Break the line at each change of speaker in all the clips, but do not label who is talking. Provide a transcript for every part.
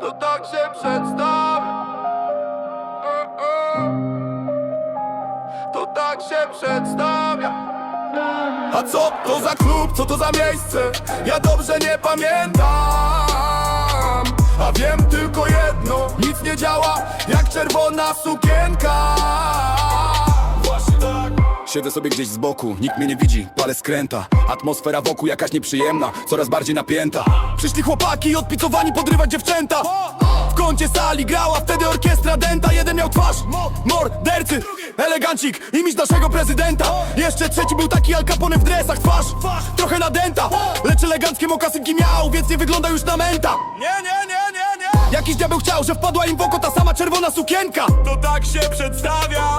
To tak się przedstawia e. To tak się przedstawia. A co to za klub, co to za miejsce? Ja dobrze nie pamiętam. A wiem tylko jedno, nic nie działa Jak czerwona sukienka Siedzę sobie gdzieś z boku, nikt mnie nie widzi, palę skręta. Atmosfera wokół jakaś nieprzyjemna, coraz bardziej napięta. Przyszli chłopaki odpicowani podrywać dziewczęta. W kącie sali grała wtedy orkiestra denta. Jeden miał twarz, mordercy, elegancik, imiż naszego prezydenta. Jeszcze trzeci był taki Al Capone w dresach, twarz, trochę nadęta Lecz eleganckie mokasynki miał, więc nie wygląda już na menta Nie, nie, nie, nie, nie. Jakiś diabeł chciał, że wpadła im w oko ta sama czerwona sukienka. To tak się przedstawia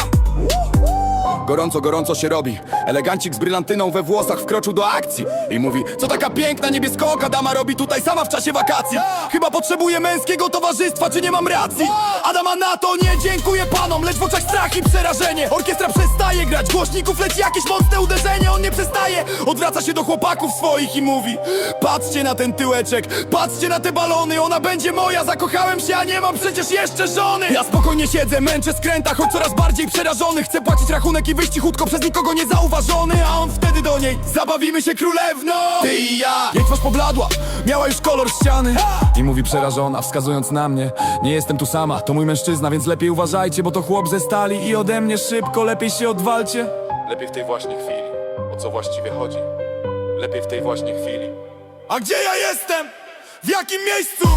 Gorąco, gorąco się robi. Elegancik z brylantyną we włosach wkroczył do akcji I mówi, co taka piękna niebieskooka dama robi tutaj sama w czasie wakacji? Chyba potrzebuje męskiego towarzystwa, czy nie mam racji? Adama na to nie dziękuję panom, lecz w oczach strach i przerażenie. Orkiestra przestaje grać, głośników leci jakieś mocne uderzenie On nie przestaje, odwraca się do chłopaków swoich i mówi Patrzcie na ten tyłeczek, patrzcie na te balony Ona będzie moja, zakochałem się, a nie mam przecież jeszcze żony. Ja spokojnie siedzę, męczę skręta, choć coraz bardziej przerażony. Chcę płacić rachunek i wyjść cichutko przez nikogo niezauważony A on wtedy do niej, zabawimy się królewno Ty i ja, jej twarz pobladła, miała już kolor ściany
I mówi przerażona, wskazując na mnie Nie jestem tu sama, to mój mężczyzna, więc lepiej uważajcie Bo to chłop ze stali i ode mnie szybko, lepiej się odwalcie
Lepiej w tej właśnie chwili. O co właściwie chodzi? Lepiej w tej właśnie chwili.
A gdzie ja jestem? W jakim miejscu?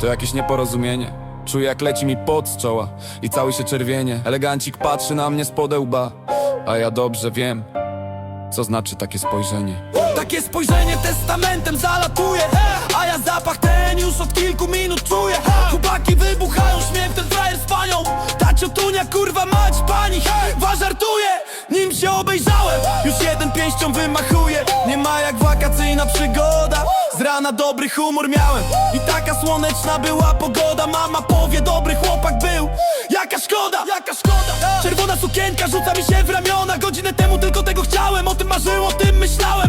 To
jakieś nieporozumienie. Czuję jak leci mi pot z czoła i cały się czerwienie. Elegancik patrzy na mnie z podełba A ja dobrze wiem, co znaczy takie spojrzenie.
Takie spojrzenie testamentem zalatuje A ja zapach ten już od kilku minut czuję Chłopaki wybuchają śmiech, ten frajer z panią. Ta ciotunia kurwa mać pani Was żartuje, nim się obejrzałem. Już jeden pięścią wymachuje Nie ma jak wakacyjna przygoda. Z rana dobry humor miałem. I taka słoneczna była pogoda. Mama powie dobry chłopak był. Jaka szkoda, jaka szkoda. Czerwona sukienka rzuca mi się w ramiona. Godzinę temu tylko tego chciałem. O tym marzyłem, o tym myślałem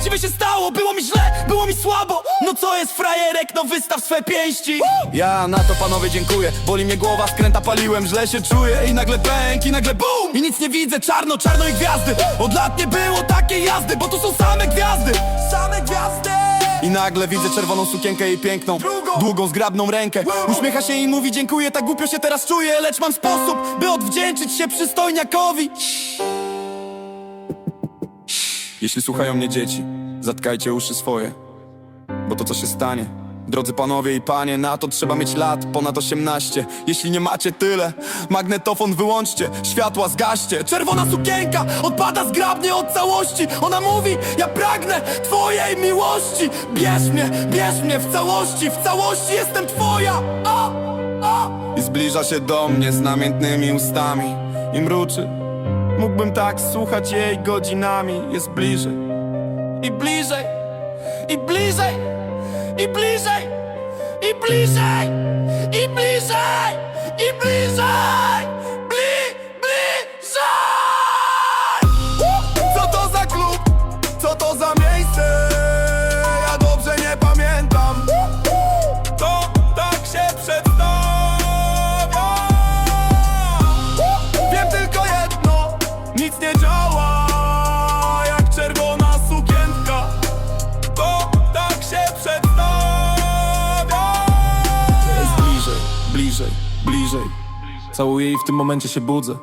właściwie się stało? Było mi źle, było mi słabo. No co jest frajerek, no wystaw swe pięści. Ja na to panowie dziękuję. Boli mnie głowa, skręta paliłem, źle się czuję. I nagle pęk, i nagle BUM! I nic nie widzę, czarno, czarno i gwiazdy. Od lat nie było takiej jazdy Bo tu są same gwiazdy. Same gwiazdy! I nagle widzę czerwoną sukienkę jej piękną Długą, zgrabną rękę. Uśmiecha się i mówi dziękuję, tak głupio się teraz czuję Lecz mam sposób, by odwdzięczyć się przystojniakowi
Jeśli słuchają mnie dzieci, zatkajcie uszy swoje Bo to co się stanie. Drodzy panowie i panie, na to trzeba mieć lat ponad 18 Jeśli nie macie tyle, magnetofon wyłączcie, światła zgaście.
Czerwona sukienka odpada zgrabnie od całości. Ona mówi, ja pragnę twojej miłości. Bierz mnie, bierz mnie w całości, w całości jestem twoja. A, a.
I zbliża się do mnie z namiętnymi ustami I mruczy Mógłbym tak słuchać jej godzinami. Jest bliżej.
I bliżej, i bliżej, i bliżej, i bliżej, i bliżej, i bliżej, bliżej,
bliżej, Całuję i w tym momencie się budzę.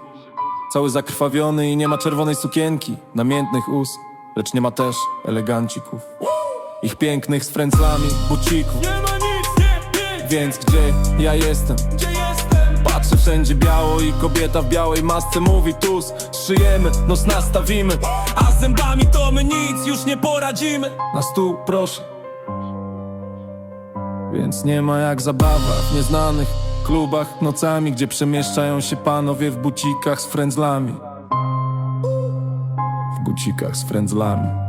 Cały zakrwawiony i nie ma czerwonej sukienki Namiętnych ust, lecz nie ma też elegancików. Ich pięknych z frędzlami, bucików.
Nie ma nic, nie, nie,
Więc gdzie ja jestem?
gdzie jestem?
Patrzę wszędzie biało i kobieta w białej masce mówi tus Szyjemy, nos nastawimy.
A z zębami to my nic już nie poradzimy.
Na stół proszę. Więc nie ma jak zabawa w nieznanych klubach nocami, gdzie przemieszczają się panowie w bucikach z frędzlami. W bucikach z frędzlami.